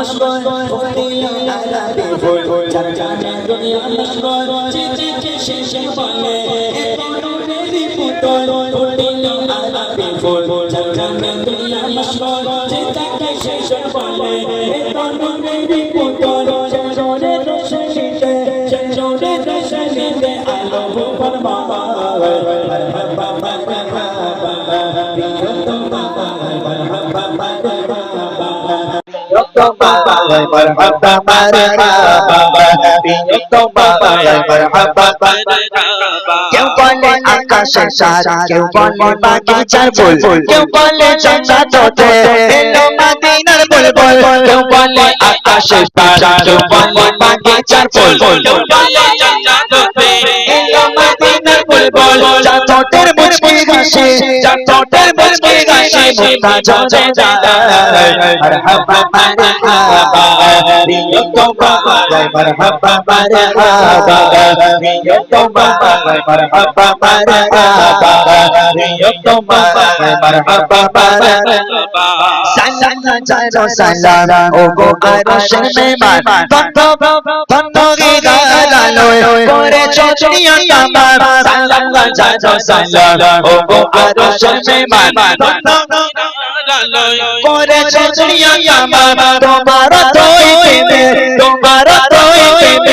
مشغول فوقي على بيفول جرجان دنيا مشغول جي جي جي شي شي بالي اتونو نيري فوتول আলাতে ফুল চন্দ্র দুনিয়া মশগুল চিন্তা কে শেষ বলে এ তো নবী কেউ বলে আকাশে সার, কেউ বলে বাগিচার ফুল, কেউ বলে জান্নাততে এলো মদিনার বুলবুল। কেউ বলে আকাশে সার, কেউ বলে বাগিচার ফুল, কেউ বলে জান্নাততে এলো মদিনার বুলবুল। জান্নাতের মুচকি হাসি জান্নাতের মুচকি 开心，满满装装，哎，好好好，Vai marhaba marhaba Rio Tomba Vai marhaba marhaba Rio Tomba Vai marhaba marhaba Salana jaro salana Ogo arush mehman Tonto Tonto gida laloyo Kore chochniyan tamar Salana jaro salana Ogo arush mehman Tonto Kore chochniyan tamar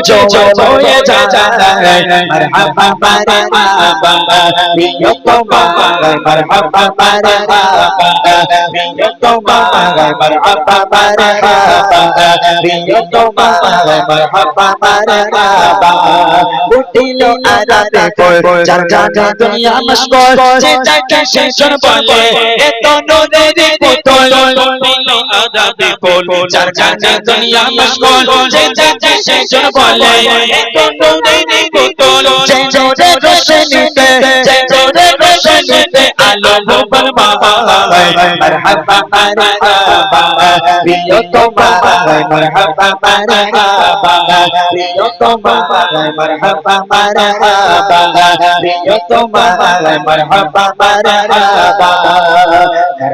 जो मोए जाता है मरहबा मरहबा मियो को मांगे मरहबा मरहबा मियो को मांगे मरहबा मरहबा मियो को मांगे मरहबा मरहबा उठिलो আরাতে কই চার জানা দুনিয়া মশগুল সেটা কে শেষন বলে এত নদীর পুতুল আরাতে ফুল যার জানে দুনিয়া মশগুল যে যাকে শেষন বলে এত নদীর পুতুল যে জোরে রোশনীতে যে জোরে রোশনীতে আলো ভোর বাবা মারহাবা মারহাবা প্রিয় তোমা মারহাবা মারহাবা প্রিয় তোমা মারহাবা মারহাবা প্রিয় তোমা মারহাবা মারহাবা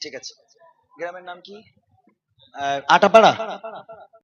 ঠিক আছে। গ্রামের নাম কি? আটাপাড়া।